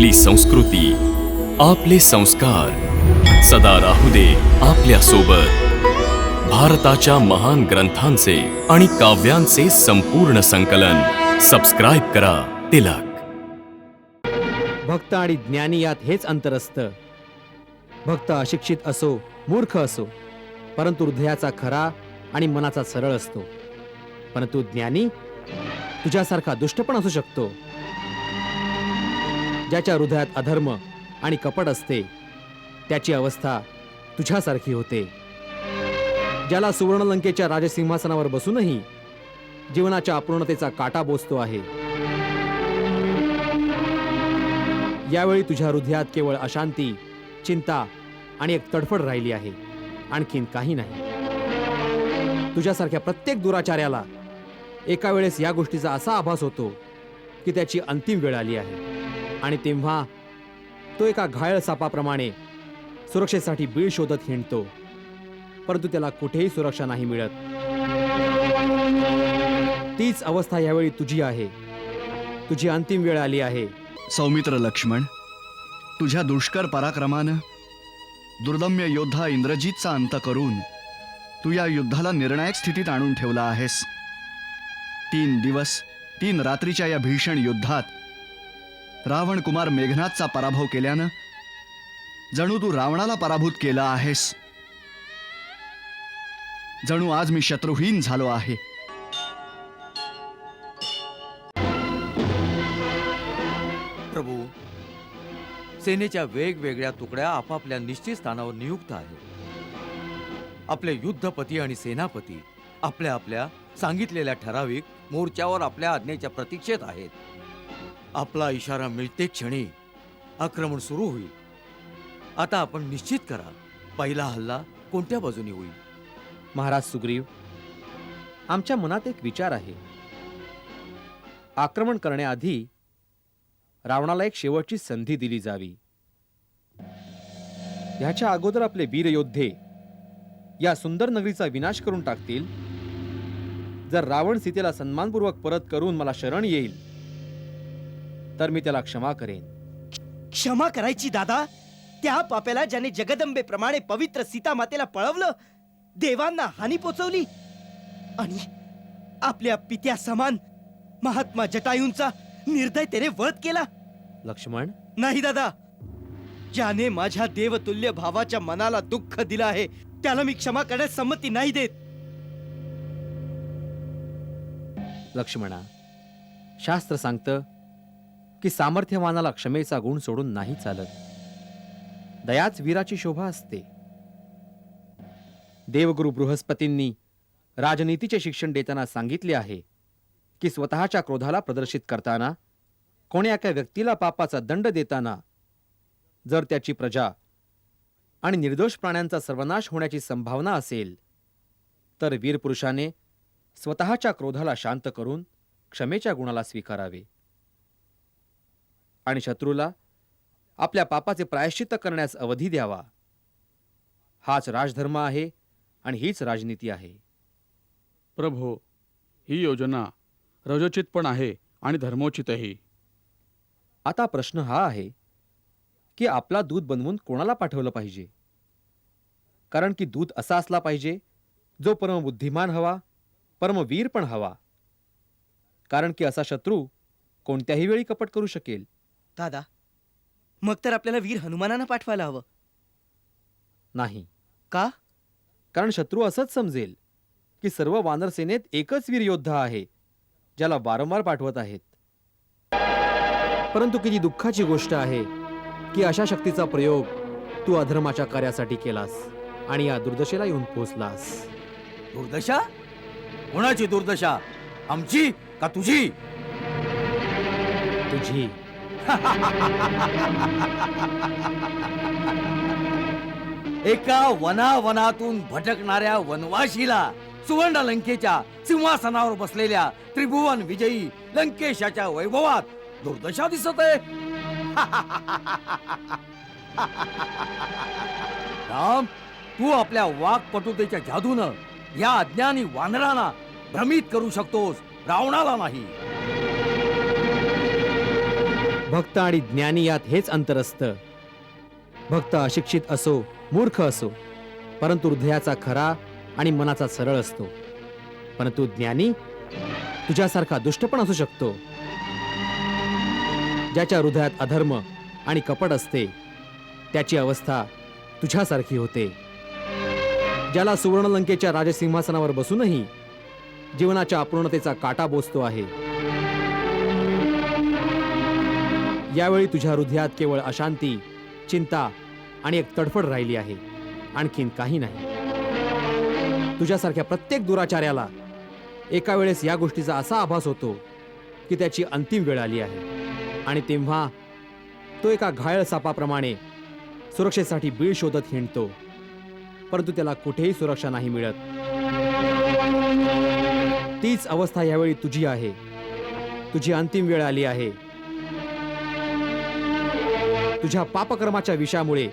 आपली संस्कृती आपले संस्कार. सदा राहू दे आपल्यासोबत भारताच्या महान ग्रंथांचे आणि काव्यांचे संपूर्ण संकलन. सबस्क्राईब करा तिलक. भक्त आणि ज्ञानी यात हेच अंतर असतं. भक्त अशिक्षित असो मूर्ख असो परंतु हृदयाचा खरा आणि मनाचा सरळ असतो. परंतु ज्ञानी तुझ्यासारखा दुष्ट पण असू शकतो. ज्याच्या हृदयात अधर्म आणि कपट असते त्याची अवस्था तुझ्यासारखी होते. ज्याला सुवर्णलंकेच्या राजसिंहासनावर बसूनही जीवनाच्या अपूर्णतेचा काटा बोचतो आहे. यावेळी तुझ्या हृदयात केवळ अशांती चिंता आणि एक तडफड राहिली आहे. आणखीन काही नाही. तुझ्यासारख्या प्रत्येक दुराचार्याला एका वेळेस या गोष्टीचा असा आभास होतो की त्याची अंतिम वेळ आली आहे. आणि तेव्हा तो एका घायल सापाप्रमाणे सुरक्षेसाठी बीळ शोधत हिंडतो. परंतु त्याला कुठेही सुरक्षा नाही मिळत. तीच अवस्था यावेळी तुझी आहे. तुझी अंतिम वेळ आली आहे. सौमित्र लक्ष्मण तुझ्या दुष्कर पराक्रमानं दुर्दम्य योद्धा इंद्रजीतचा अंत करून तू या युद्धाला निर्णायक स्थितीत आणून ठेवला आहेस. तीन दिवस तीन रात्रीच्या या भीषण युद्धात रावण कुमार मेघनाथचा पराभव केल्यानं जणू तू रावणाला पराभूत केला आहेस. जणू आज मी शत्रुहीन झालो आहे. प्रभू सेनेच्या वेगवेगळ्या तुकड्या आपापल्या निश्चित स्थानावर नियुक्त आहेत. आपले युद्धपती आणि सेनापती आपल्या आपल्या सांगितलेल्या ठराविक मोर्चावर आपल्या आज्ञेच्या प्रतीक्षेत आहेत. आपला इशारा मिळते क्षणी आक्रमण सुरू होईल. आता आपण निश्चित करा पहिला हल्ला कोणत्या बाजूनी होईल? महाराज सुग्रीव आमच्या मनात एक विचार आहे. आक्रमण करण्याआधी रावणाला एक शेवटची संधी दिली जावी. ह्याच्या अगोदर आपले वीर योद्धे या सुंदर नगरीचा विनाश करून टाकतील. जर रावण सीतेला सन्मानपूर्वक परत करून मला शरण येईल तर मी त्याला क्षमा करेन. क्षमा करायची दादा? त्या पाप्याला ज्याने जगदंबेप्रमाणे पवित्र सीता मातेला पळवलं देवांना हानी पोचवली. आणि आपल्या पित्या समान महात्मा जटायूंचा निर्दयतेने वध केला. लक्ष्मण? नाही दादा. ज्याने माझ्या देवतुल्य भावाच्या मनाला दुःख दिलं आहे त्याला मी क्षमा करण्यास संमती नाही देत. लक्ष्मणा शास्त्र सांगतं की सामर्थ्यवानाला क्षमेचा गुण सोडून नाही चालत. दयाच वीराची शोभा असते. देवगुरु बृहस्पतींनी राजनीतीचे शिक्षण देताना सांगितले आहे की स्वतःच्या क्रोधाला प्रदर्शित करताना कोण्या एका व्यक्तीला पापाचा दंड देताना जर त्याची प्रजा आणि निर्दोष प्राण्यांचा सर्वनाश होण्याची संभावना असेल तर वीरपुरुषाने स्वतःच्या क्रोधाला शांत करून क्षमेच्या गुणाला स्वीकारावे. आणि शत्रूला आपल्या पापाचे प्रायश्चित्त करण्यास अवधी द्यावा. हाच राजधर्म आहे आणि हीच राजनीती आहे. प्रभो ही योजना रजोचित पण आहे आणि धर्मोचितही. आता प्रश्न हा आहे की आपला दूत बनवून कोणाला पाठवलं पाहिजे? कारण की दूत असा असला पाहिजे जो परमबुद्धिमान हवा परमवीर पण हवा. कारण की असा शत्रू कोणत्याही वेळी कपट करू शकेल. दादा मग तर आपल्याला वीर हनुमानानं पाठवायला हवं. नाही. का? कारण शत्रू असंच समजेल की सर्व वानर सेनेत एकच वीर योद्धा आहे ज्याला वारंवार पाठवत आहेत. परंतु किती दुःखाची गोष्ट आहे की अशा शक्तीचा प्रयोग तू अधर्माच्या कार्यासाठी केलास आणि या दुर्दशेला येऊन पोहोचलास. दुर्दशा? कोणाची दुर्दशा? आमची का तुझी? तुझी. एका वनावनातून भटकणाऱ्या वनवाशीला सुवर्ण लंकेच्या सिंहासनावर बसलेल्या त्रिभुवन विजयी लंकेशाच्या वैभवात दुर्दशा दिसत आहे. राम तू आपल्या वाकपटुतेच्या जादूनं या अज्ञानी वानरांना भ्रमित करू शकतोस. रावणाला नाही. भक्त आणि ज्ञानी यात हेच अंतर असतं. भक्त अशिक्षित असो मूर्ख असो परंतु हृदयाचा खरा आणि मनाचा सरळ असतो. परंतु ज्ञानी तुझ्यासारखा दुष्ट पण असू शकतो. ज्याच्या हृदयात अधर्म आणि कपट असते त्याची अवस्था तुझ्यासारखी होते. ज्याला सुवर्णलंकेच्या राजसिंहासनावर बसूनही जीवनाच्या अपूर्णतेचा काटा बोचतो आहे. यावेळी तुझ्या हृदयात केवळ अशांती चिंता आणि एक तडफड राहिली आहे. आणखीन काही नाही. तुझ्यासारख्या प्रत्येक दुराचार्याला एका वेळेस या गोष्टीचा असा आभास होतो की त्याची अंतिम वेळ आली आहे. आणि तेव्हा तो एका घायल सापाप्रमाणे सुरक्षेसाठी बीळ शोधत हिंडतो. परंतु त्याला कुठेही सुरक्षा नाही मिळत. तीच अवस्था यावेळी तुझी आहे. तुझी अंतिम वेळ आली आहे. तुझ्या पापकर्माच्या विषामुळे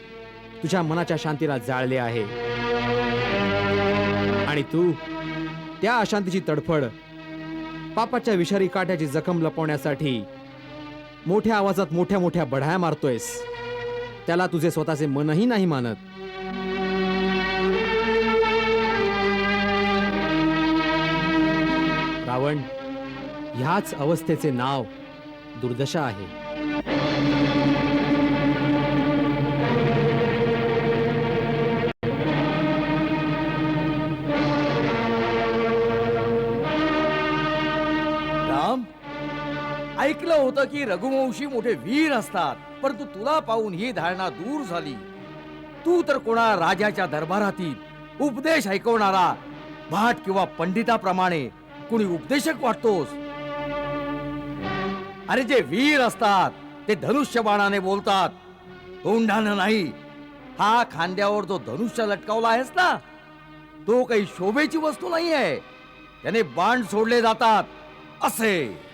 तुझ्या मनाच्या शांतीला जाळले आहे. आणि तू त्या अशांतीची तडफड पापाच्या विषारी काट्याची जखम लपवण्यासाठी मोठ्या आवाजात मोठ्या मोठ्या बढाया मारतोयस. त्याला तुझे स्वतःचे मनही नाही मानत. रावण ह्याच अवस्थेचे नाव दुर्दशा आहे. होतं की रघुवंशी मोठे वीर असतात परंतु तुला पाहून ही धारणा दूर झाली. तू तर कोणा राजाच्या दरबारातील उपदेश ऐकवणारा भाट किंवा पंडिताप्रमाणे कुणी उपदेशक वाटतोस? अरे जे वीर असतात ते धनुष्यबाणाने बोलतात. तोंडानं नाही. हा खांद्यावर जो धनुष्य लटकावला आहेस ना तो काही शोभेची वस्तू नाही आहे त्याने बाण सोडले जातात. असे.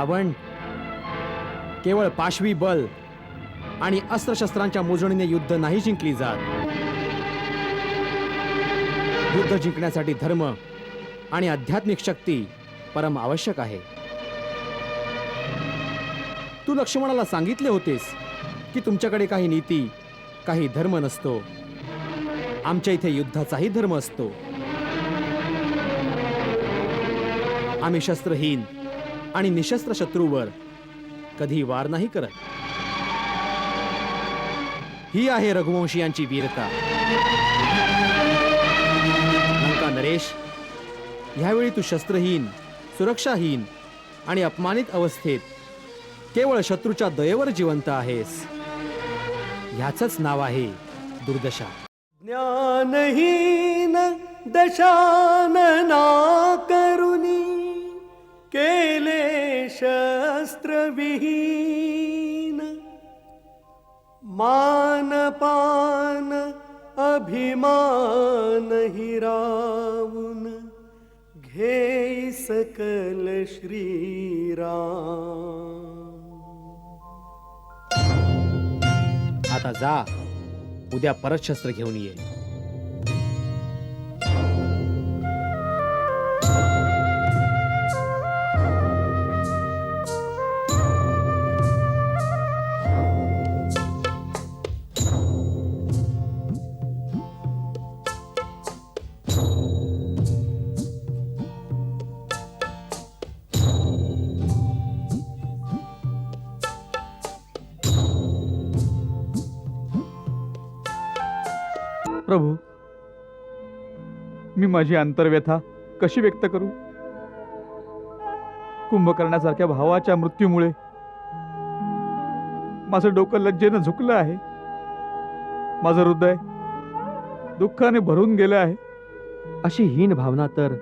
रावण केवळ पाशवी बल आणि अस्त्रशस्त्रांच्या मोजणीने युद्ध नाही जिंकली जात. युद्ध जिंकण्यासाठी धर्म आणि आध्यात्मिक शक्ती परम आवश्यक आहे. तू लक्ष्मणाला सांगितले होतेस की तुमच्याकडे काही नीती काही धर्म नसतो. आमच्या इथे युद्धाचाही धर्म असतो. आम्ही शस्त्रहीन आणि निशस्त्र शत्रूवर कधी वार नाही करत. ही आहे रघुवंशीयांची वीरता. लंका नरेश ह्यावेळी तू शस्त्रहीन सुरक्षाहीन आणि अपमानित अवस्थेत केवळ शत्रूच्या दयेवर जिवंत आहेस. ह्याच नाव आहे दुर्दशा. ज्ञानहीन दशानना करुणी केले शस्त्रविहीन मानपान अभिमान हिरावून घे सकल श्रीराम। आता जा उद्या परत शस्त्र घेऊन ये. मी माझी अंतर्व्यथा कशी व्यक्त करू? कुंभकर्णासारख्या भावाच्या मृत्यूमुळे माझं डोकं लज्जेनं झुकलं आहे. माझं हृदय दुःखाने भरून गेलं आहे. अशी हीन भावना तर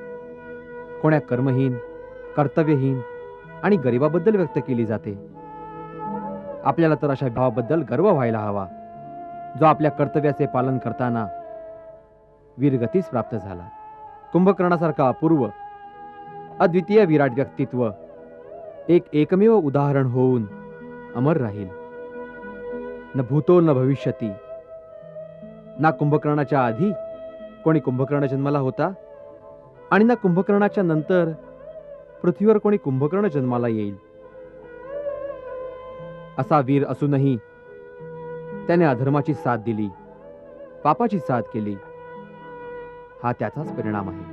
कोण्या कर्महीन कर्तव्यहीन आणि गरिबाबद्दल व्यक्त केली जाते. आपल्याला तर अशा भावाबद्दल गर्व व्हायला हवा. जो आपल्या कर्तव्याचे पालन करताना वीरगतीस प्राप्त झाला. कुंभकर्णासारखा अपूर्व अद्वितीय विराट व्यक्तित्व एक एकमेव उदाहरण होऊन अमर राहील. न भूतो न भविष्यती. ना कुंभकर्णाच्या आधी कोणी कुंभकर्ण जन्माला होता आणि ना कुंभकर्णाच्या नंतर पृथ्वीवर कोणी कुंभकर्ण जन्माला येईल. असा वीर असूनही त्याने अधर्माची साथ दिली पापाची साथ केली. हा त्याचाच परिणाम आहे.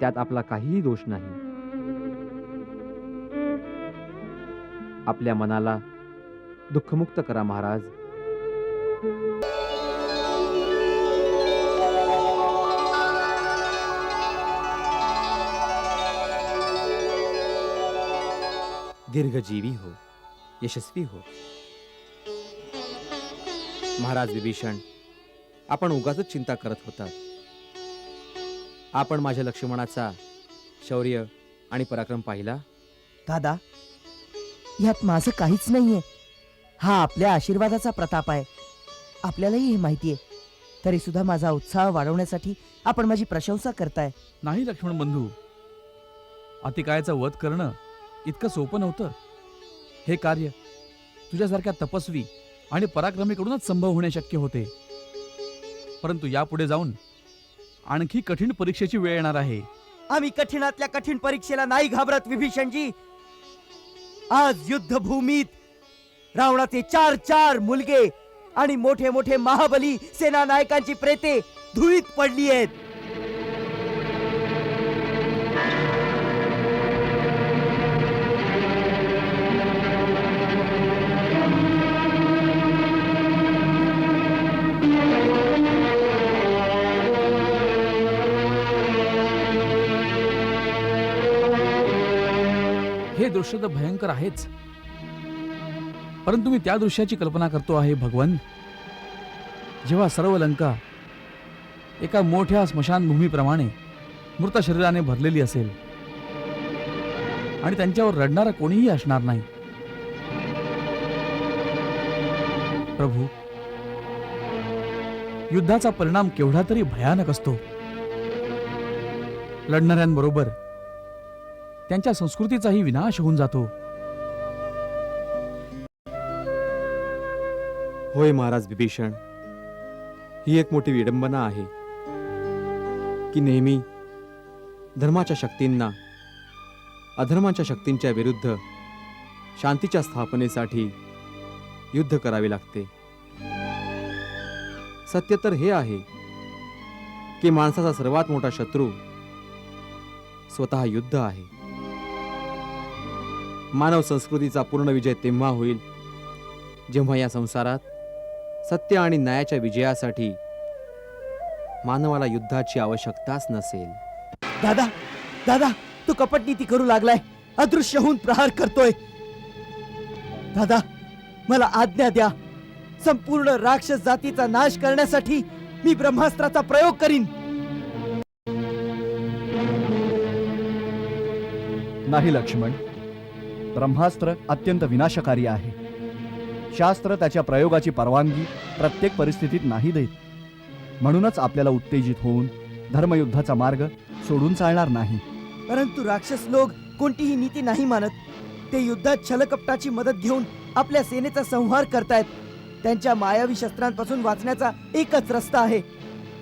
त्यात आपला काहीही दोष नाही. आपल्या मनाला दुःखमुक्त करा महाराज. दीर्घजीवी हो यशस्वी हो. महाराज विभीषण आपण उगाच चिंता करत होता. आपण माझ्या लक्ष्मणाचा शौर्य आणि पराक्रम पाहिला? दादा यात माझं काहीच नाहीये. हा आपल्या आशीर्वादाचा प्रताप आहे. आपल्यालाही हे माहिती आहे. तरी सुद्धा माझा उत्साह वाढवण्यासाठी आपण माझी प्रशंसा करताय. नाही लक्ष्मण बंधू. अतिकायाचा वध करणं इतकं सोपं नव्हतं. हे कार्य तुझ्यासारख्या तपस्वी आणि पराक्रमीकडूनच संभव होणे शक्य होते. परंतु यापुढे जाऊन आणखी कठीण परीक्षेची वेळ येणार आहे. आम्ही कठीणातल्या कठीण परीक्षेला नाही घाबरत विभीषणजी. आज युद्धभूमीत रावणाचे चार चार मुलगे आणि मोठे मोठे महाबली सेना नायकांची प्रेते धुळीत पडली आहेत. हे दृश्य तर भयंकर आहेच. परंतु मी त्या दृश्याची कल्पना करतो आहे भगवान. जेव्हा सर्व लंका एका मोठ्या स्मशानभूमीप्रमाणे मृत शरीराने भरलेली असेल आणि त्यांच्यावर रडणारा कोणीही असणार नाही. प्रभू युद्धाचा परिणाम केवढा तरी भयानक असतो. लढणाऱ्यांबरोबर त्यांच्या संस्कृतीचाही विनाश होऊन जातो. होय महाराज विभीषण ही एक मोठी विडंबना आहे की नेहमी धर्माच्या शक्तींना अधर्माच्या शक्तींच्या विरुद्ध शांतीच्या स्थापनेसाठी युद्ध करावे लागते. सत्य तर हे आहे की माणसाचा सर्वात मोठा शत्रू स्वतः युद्ध आहे. मानव संस्कृतीचा पूर्ण विजय तेव्हा होईल जेव्हा या संसारात सत्य आणि न्यायाच्या विजयासाठी मानवाला युद्धाची आवश्यकताच नसेल. दादा दादा तू कपटनीती करू लागलाय. अदृश्य होऊन प्रहार करतोय. दादा मला आज्ञा द्या. संपूर्ण राक्षस जातीचा नाश करण्यासाठी मी ब्रह्मास्त्राचा प्रयोग करीन. नाही लक्ष्मण. ब्रह्मास्त्र अत्यंत विनाशकारी आहे. शास्त्र त्याच्या प्रयोगाची परवानगी प्रत्येक परिस्थितीत नाही देत. म्हणूनच आपल्याला उत्तेजित होऊन धर्मयुद्धाचा मार्ग सोडून चालणार नाही. परंतु राक्षस लोक कोणतीही नीती नाही मानत. ते युद्धात छलकपटाची मदत घेऊन आपल्या सेनेचा संहार करतायत. त्यांच्या मायावी शस्त्रांपासून वाचण्याचा एकच रस्ता आहे.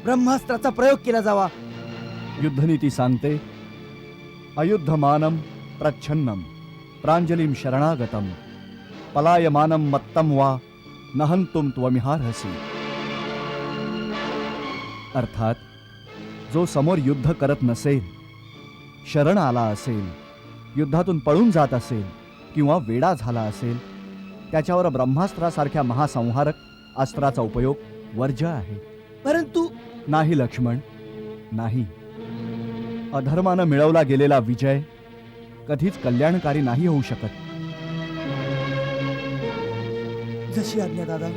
ब्रह्मास्त्राचा प्रयोग केला जावा. युद्धनीती सांगते अयुद्धमानम प्रच्छन्नम. प्रांजलीम शरणागतम। पलायमानम मत्तम वा नहंतुम त्वमिहारहसी। अर्थात जो समोर युद्ध करत नसेल शरण आला असेल युद्धातून पळून जात असेल किंवा वेडा झाला असेल त्याच्यावर ब्रह्मास्त्रासारख्या महासंहारक अस्त्राचा उपयोग वर्ज्य आहे। परंतु नाही लक्ष्मण नाही। अधर्मानं मिळवला गेलेला विजय कधीच कल्याणकारी नाही होऊ शकत. जशी आज्ञा दादा.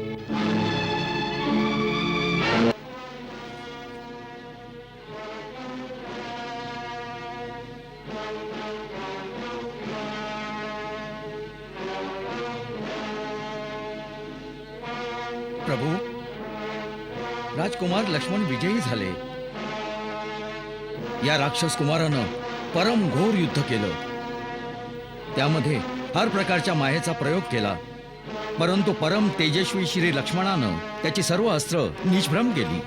प्रभू राजकुमार लक्ष्मण विजयी झाले. या राक्षस कुमारानं परम घोर युद्ध केलं. त्यामध्ये हर प्रकारच्या मायेचा प्रयोग केला. परंतु परम तेजस्वी श्री लक्ष्मणानं त्याची सर्व अस्त्र निष्भ्रम केली.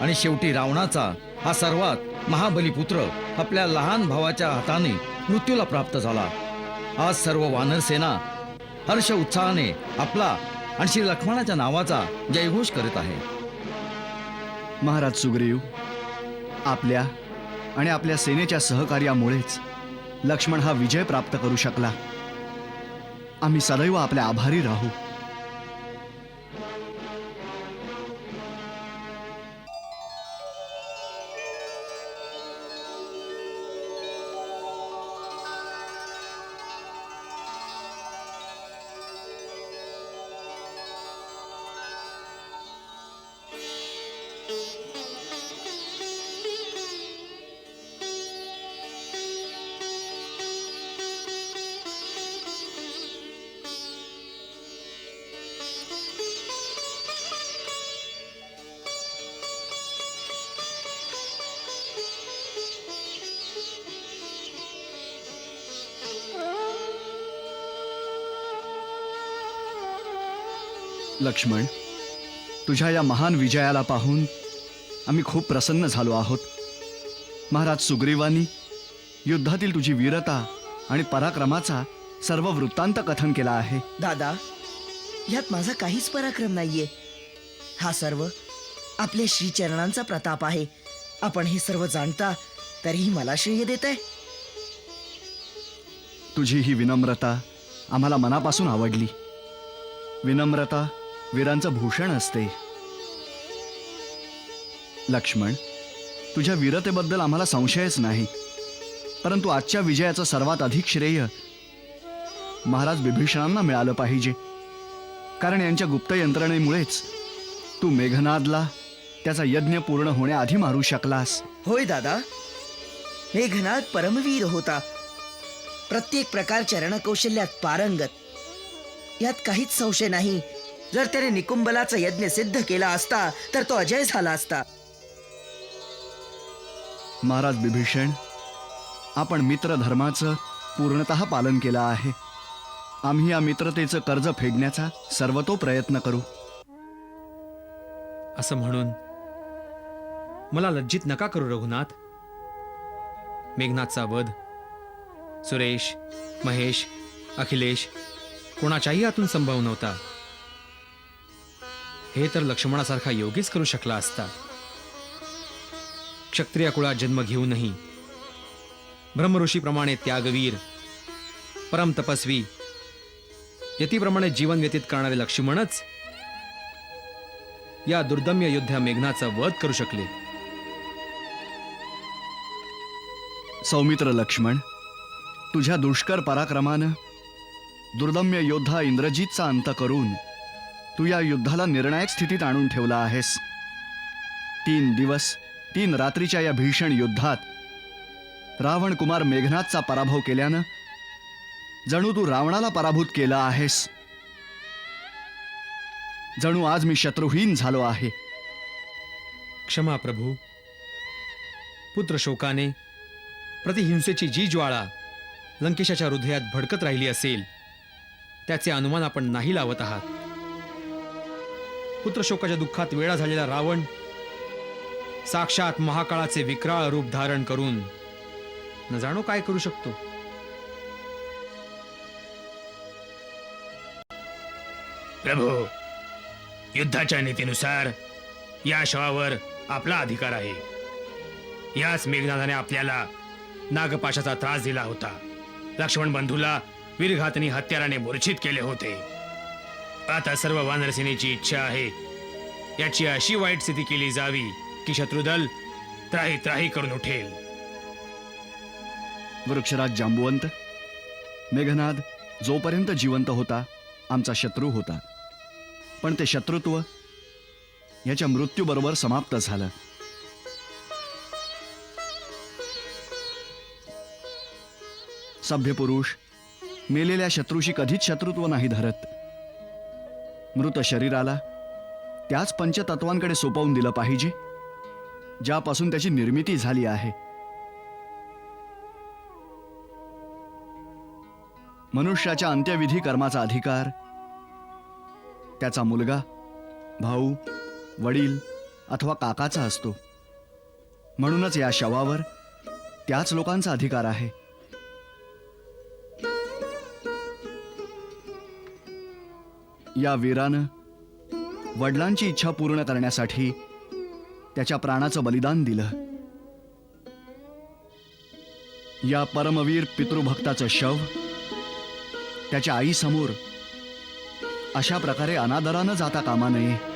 आणि शेवटी रावणाचा हा सर्वात महाबली पुत्र आपल्या लहान भावाच्या हाताने मृत्यूला प्राप्त झाला. आज सर्व वानर सेना हर्ष उत्साहाने आपला आणि श्री लक्ष्मणाच्या नावाचा जयघोष करत आहे. महाराज सुग्रीव आपल्या आणि आपल्या सेनेच्या सहकार्यामुळेच लक्ष्मण हा विजय प्राप्त करू शकला. आम्ही सदैव आपल्या आभारी राहू. लक्ष्मण तुझ्या या महान विजयाला पाहून आम्ही खूप प्रसन्न झालो आहोत. महाराज सुग्रीवानी युद्धातील तुझी वीरता आणि पराक्रमाचा सर्व वृत्तांत कथन केला आहे. दादा यात माझा काहीच पराक्रम नाहीये. हा सर्व आपल्या श्रीचरणांचा प्रताप आहे. आपण हे सर्व जाणता तरीही मला श्रेय देत आहे तुझी ही विनम्रता आम्हाला मनापासून आवडली. विनम्रता वीरांचं भूषण असते. लक्ष्मण तुझ्या वीरतेबद्दल आम्हाला संशयच नाही. परंतु आजच्या विजयाचं सर्वात अधिक श्रेय महाराज बिभीषणांना मिळालं पाहिजे. कारण यांच्या गुप्त यंत्रणेमुळेच तू मेघनादला त्याचा यज्ञ पूर्ण होण्याआधी मारू शकलास. होय दादा. मेघनाद परमवीर होता. प्रत्येक प्रकारच्या रणकौशल्यात पारंगत. यात काहीच संशय नाही. जर त्याने निकुंबलाचा यज्ञ सिद्ध केला असता तर तो अजय झाला असता. महाराज बिभीषण आपण मित्रधर्माचं पूर्णतः पालन केलं आहे. आम्ही या मित्रतेचं कर्ज फेडण्याचा सर्वतो प्रयत्न करू. असं म्हणून मला लज्जित नका करू रघुनाथ. मेघनाथचा वध सुरेश महेश अखिलेश कोणाच्याही हातून संभव नव्हता. हे तर लक्ष्मणासारखा योगीच करू शकला असता. क्षत्रिय कुळात जन्म घेऊनही ब्रह्मऋषीप्रमाणे त्यागवीर परम तपस्वी यतीप्रमाणे जीवन व्यतीत करणारे लक्ष्मणच या दुर्दम्य योद्ध्या मेघनाचा वध करू शकले. सौमित्र लक्ष्मण तुझ्या दुष्कर पराक्रमानं दुर्दम्य योद्धा इंद्रजितचा अंत करून तू या युद्धाला निर्णायक स्थितीत आणून ठेवला आहेस. तीन दिवस तीन रात्रीच्या या भीषण युद्धात रावण कुमार मेघनाथचा पराभव केल्यानं जणू तू रावणाला पराभूत केला आहेस. जणू आज मी शत्रुहीन झालो आहे. क्षमा प्रभू. पुत्र शोकाने प्रतिहिंसेची जी ज्वाळा लंकेशाच्या हृदयात भडकत राहिली असेल त्याचे अनुमान आपण नाही लावत आहात. पुत्र शोकाच्या दुःखात वेळा झालेला रावण साक्षात महाकाळाचे विक्राळ रूप धारण करून न जाणो काय करू शकतो. प्रभू युद्धाच्या नीतीनुसार या शवावर आपला अधिकार आहे. याच मेघनाथाने आपल्याला नागपाशाचा त्रास दिला होता. लक्ष्मण बंधूला वीरघातनी हत्याराने मूर्छित केले होते. आता सर्व वानरसेनेची इच्छा आहे. याची अशी वाईट स्थिती केली जावी की शत्रुदल त्राही त्राही करून उठेल. वृक्षराज जांबुवंत मेघनाद जोपर्यंत जिवंत होता आमचा शत्रू होता. पण ते शत्रुत्व याच्या मृत्यूबरोबर समाप्त झालं. सभ्य पुरुष मेलेल्या शत्रूशी कधीच शत्रुत्व नाही धरत. मृत शरीराला त्याच पंचतत्वांकडे सोपवून दिलं पाहिजे ज्यापासून त्याची निर्मिती झाली आहे. मनुष्याच्या अंत्यविधी कर्माचा अधिकार त्याचा मुलगा भाऊ वडील अथवा काकाचा असतो. म्हणूनच या शवावर त्याच लोकांचा अधिकार आहे. या वीरानं वडिलांची इच्छा पूर्ण करण्यासाठी त्याच्या प्राणाचं बलिदान दिलं. या परमवीर पितृभक्ताचं शव त्याच्या आईसमोर अशा प्रकारे अनादरानं जाता कामा नये.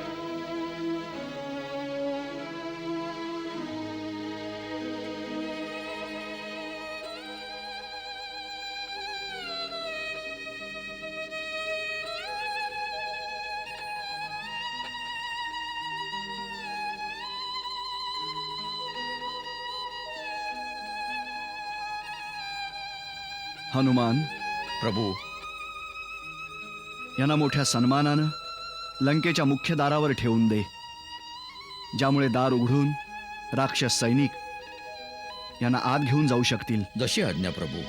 हनुमान प्रभू यांना मोठ्या सन्मानानं लंकेच्या मुख्य दारावर ठेवून दे ज्यामुळे दार उघडून राक्षस सैनिक यांना आत घेऊन जाऊ शकतील. जशी आज्ञा प्रभू.